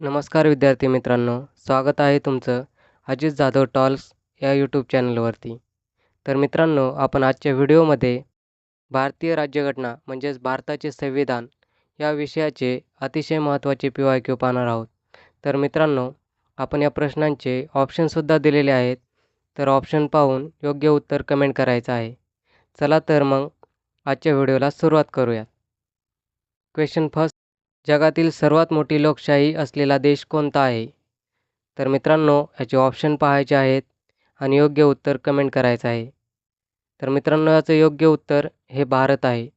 नमस्कार विद्यार्थी मित्रांनो स्वागत आहे तुमचं अजित जाधव टॉल्स या यूट्यूब चॅनलवरती. तर मित्रांनो आपण आजच्या व्हिडिओमध्ये भारतीय राज्यघटना म्हणजेच भारताचे संविधान या विषयाचे अतिशय महत्त्वाचे पी वाय क्यू पाहणार आहोत. तर मित्रांनो आपण या प्रश्नांचे ऑप्शनसुद्धा दिलेले आहेत. तर ऑप्शन पाहून योग्य उत्तर कमेंट करायचं आहे. चला तर मग आजच्या व्हिडिओला सुरुवात करूयात. क्वेश्चन फर्स्ट जगातील सर्वात मोठी लोकशाही असलेला देश कोणता आहे? तर मित्रांनो याचे ऑप्शन पाहायचे आहेत आणि योग्य उत्तर कमेंट करायचं आहे. तर मित्रांनो याचं योग्य उत्तर हे भारत आहे.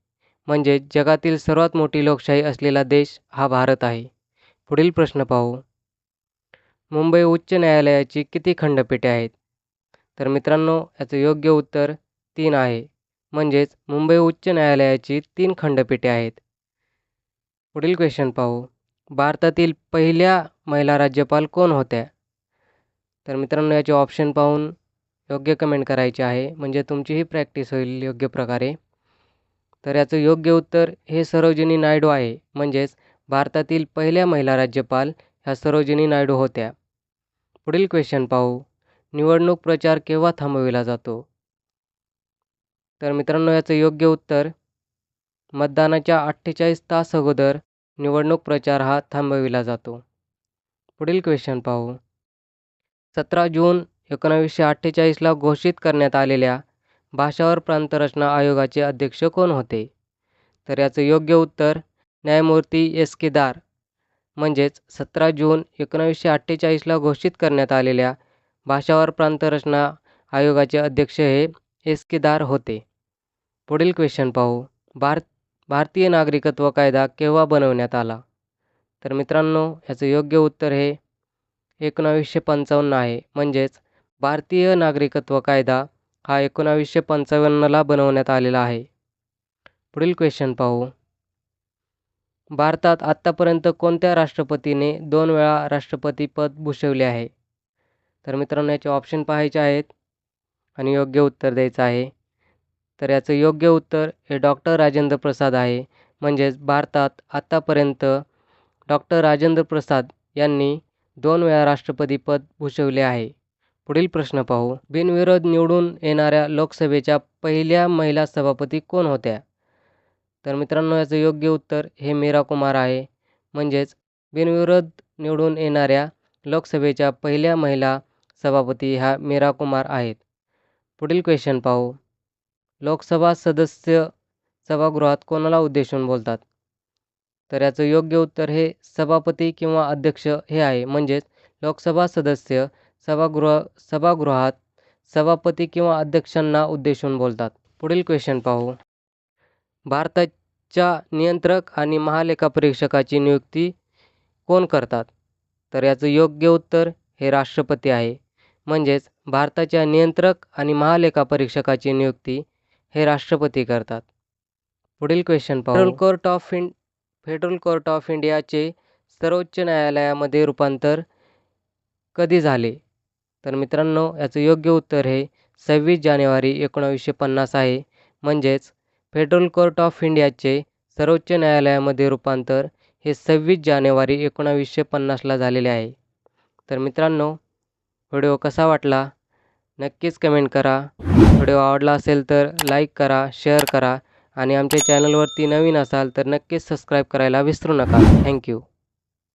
म्हणजे जगातील सर्वात मोठी लोकशाही असलेला देश हा भारत आहे. पुढील प्रश्न पाहू. मुंबई उच्च न्यायालयाची किती खंडपीठे आहेत? तर मित्रांनो याचं योग्य उत्तर तीन आहे. म्हणजेच मुंबई उच्च न्यायालयाची तीन खंडपीठे आहेत. पुढील क्वेश्चन पाहू. भारतातील पहिल्या महिला राज्यपाल कोण होत्या? तर मित्रांनो याचे ऑप्शन पाहून योग्य कमेंट करायचे आहे. म्हणजे तुमचीही प्रॅक्टिस होईल योग्य प्रकारे. तर याचं योग्य उत्तर हे सरोजिनी नायडू आहे. म्हणजेच भारतातील पहिल्या महिला राज्यपाल ह्या सरोजिनी नायडू होत्या. पुढील क्वेश्चन पाहू. निवडणूक प्रचार केव्हा थांबविला जातो? तर मित्रांनो याचं योग्य उत्तर मतदानाच्या अठ्ठेचाळीस तास अगोदर निवडणूक प्रचार हा थांबविला जातो. पुढील क्वेश्चन पाहू. सतरा जून एकोणावीसशे अठ्ठेचाळीसला घोषित करण्यात आलेल्या भाषावर प्रांतरचना आयोगाचे अध्यक्ष कोण होते? तर याचं योग्य उत्तर न्यायमूर्ती एस के दार. म्हणजेच सतरा जून एकोणावीसशे अठ्ठेचाळीसला घोषित करण्यात आलेल्या भाषावर प्रांतरचना आयोगाचे अध्यक्ष हे एस के दार होते. पुढील क्वेश्चन पाहू. भारत भारतीय नागरिकत्व कायदा केव्हा बनवण्यात आला? तर मित्रांनो याचं योग्य उत्तर हे एकोणावीसशे पंचावन्न आहे. म्हणजेच भारतीय नागरिकत्व कायदा हा एकोणावीसशे पंचावन्नला बनवण्यात आलेला आहे. पुढील क्वेश्चन पाहू. भारतात आत्तापर्यंत कोणत्या राष्ट्रपतीने दोन वेळा राष्ट्रपती पद भूषवले आहे? तर मित्रांनो याचे ऑप्शन पाहायचे आहेत आणि योग्य उत्तर द्यायचं आहे. तर याचं योग्य उत्तर हे डॉक्टर राजेंद्र प्रसाद आहे. म्हणजेच भारतात आत्तापर्यंत डॉक्टर राजेंद्र प्रसाद यांनी दोन वेळा राष्ट्रपती पद भूषवले आहे. पुढील प्रश्न पाहू. बिनविरोध निवडून येणाऱ्या लोकसभेच्या पहिल्या महिला सभापती कोण होत्या? तर मित्रांनो याचं योग्य उत्तर हे मीरा कुमार आहे. म्हणजेच बिनविरोध निवडून येणाऱ्या लोकसभेच्या पहिल्या महिला सभापती ह्या मीरा कुमार आहेत. पुढील क्वेश्चन पाहू. लोकसभा सदस्य सभागृहात कोणाला उद्देशून बोलतात? तर याचं योग्य उत्तर हे सभापती किंवा अध्यक्ष हे आहे. म्हणजेच लोकसभा सदस्य सभागृह सभागृहात सभापती किंवा अध्यक्षांना उद्देशून बोलतात. पुढील क्वेश्चन पाहू. भारताच्या नियंत्रक आणि महालेखापरीक्षकाची नियुक्ती कोण करतात? तर याचं योग्य उत्तर हे राष्ट्रपती आहे. म्हणजेच भारताच्या नियंत्रक आणि महालेखापरीक्षकाची नियुक्ती हे राष्ट्रपती करतात. पुढील क्वेश्चन पाहू. फेडरल कोर्ट ऑफ इंड फेडरल कोर्ट ऑफ इंडियाचे सर्वोच्च न्यायालयामध्ये रूपांतर कधी झाले? तर मित्रांनो याचं योग्य उत्तर हे सव्वीस जानेवारी एकोणावीसशे पन्नास आहे. म्हणजेच फेडरल कोर्ट ऑफ इंडियाचे सर्वोच्च न्यायालयामध्ये रूपांतर हे सव्वीस जानेवारी एकोणावीसशे पन्नासला झालेले आहे. तर मित्रांनो व्हिडिओ कसा वाटला? नक्कीच कमेंट करा. व्हिडिओ आवडला असेल तर लाईक करा शेअर करा आणि आमच्या चॅनलवरती नवीन असाल तर नक्कीच सबस्क्राईब करायला विसरू नका. थँक्यू